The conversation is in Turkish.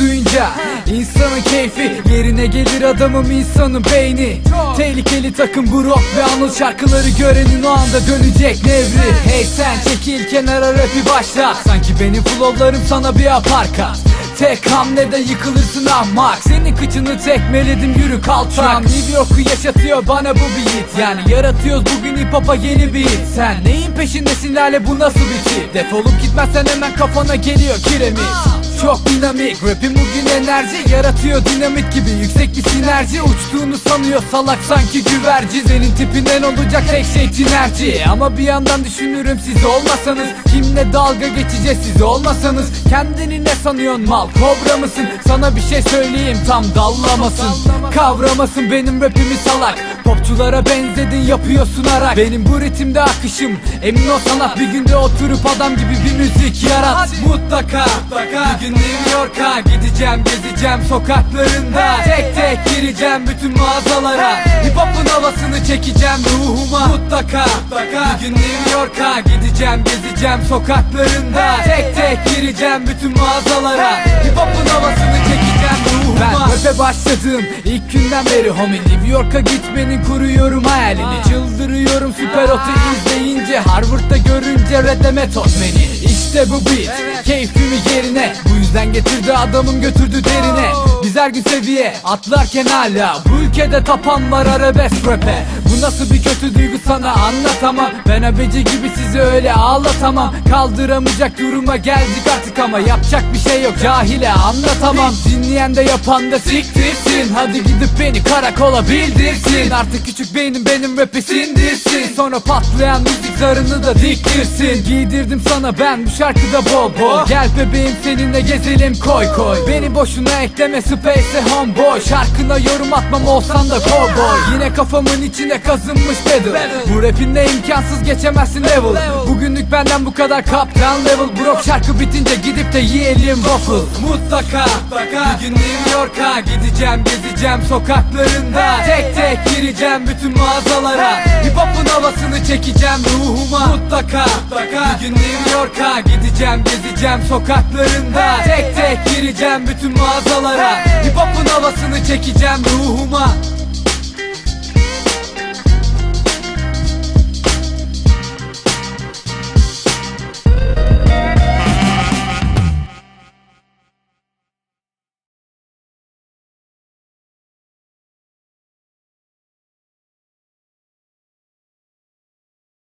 olunca İnsanın keyfi yerine gelir adamım insanın beyni. Tehlikeli takım bu rock ve anıl şarkıları görenin o anda dönecek nevri. Hey sen çekil kenara rapi başlat Sanki benim flowlarım sana bir aparkat Tek hamlede yıkılırsın ahmak. Senin kıçını tekmeledim yürü an New York'u yaşatıyor bana bu beat Yani yaratıyoruz bugün hip hop'a yeni hit. Sen neyin peşindesin lale bu nasıl bir tip Defolup gitmezsen hemen kafana geliyor kiremit çok dinamik Rapim bugün enerji yaratıyor dinamit gibi Yüksek bir sinerji. Uçtuğunu sanıyor salak sanki güvercin. Senin tipinden olacak tek şey tinerci Ama bir yandan düşünürüm siz olmasanız Kimle dalga geçeceğiz siz olmasanız. Kendini ne sanıyorsun mal kobra mısın? Sana bir şey söyleyeyim tam dallamasın Kavramasın. Benim rapimi salak Popçulara benzedin yapıyorsun arak. Benim bu ritimde akışım. Emin ol sanat bir günde oturup adam gibi bir müzik yarat. Mutlaka, Bir gün New York'a gideceğim gezeceğim sokaklarında. Tek tek gireceğim bütün mağazalara. Hip hop'un havasını çekeceğim ruhuma. Mutlaka, Bir gün New York'a gideceğim gezeceğim sokaklarında. Tek tek gireceğim bütün mağazalara. Hip hop'un havasını çekeceğim ruhuma. Ben rap'e başladım. İlk günden beri homie New York'a gitmenin kuruyorum hayalini Çıldırıyorum. Süper otu izleyince Harvard'da görünce redde metot beni İşte bu beat. Keyfimi yerine Bu yüzden getirdi adamım götürdü derine. Biz her gün seviye atlarken hala Bu ülkede tapan var arabesk rap'e. Bu nasıl bir kötü duygu sana anlatamam. Ben abeci gibi sizi öyle ağlatamam. Kaldıramayacak duruma geldik artık ama Yapacak bir şey yok cahile anlatamam. Dinleyen de yapan da siktirsin. Hadi gidip beni karakola bildirsin. Artık küçük beynim benim rap'i sindirsin. Sonra patlayan müzik zarını da diktirsin. Giydirdim sana ben bu şarkıda bol bol. Gel bebeğim seninle gezelim koy koy. Beni boşuna ekleme space'e homeboy. Şarkına yorum atmam olsan da cowboy. Yine kafamın içine kazınmış battle. Bu rapinle imkansız geçemezsin level. Bugünlük benden bu kadar kaptan level. Brok şarkı bitince gidip de yiyelim waffle. Mutlaka, Bir gün New York'a gideceğim gezeceğim sokaklarında. Tek tek gireceğim bütün mağazalara. Hip hop'un havasını çekeceğim ruhuma. Mutlaka, Bir gün New York'a gideceğim gezeceğim sokaklarında. Tek tek gireceğim bütün mağazalara. Hip hop'un havasını çekeceğim ruhuma love.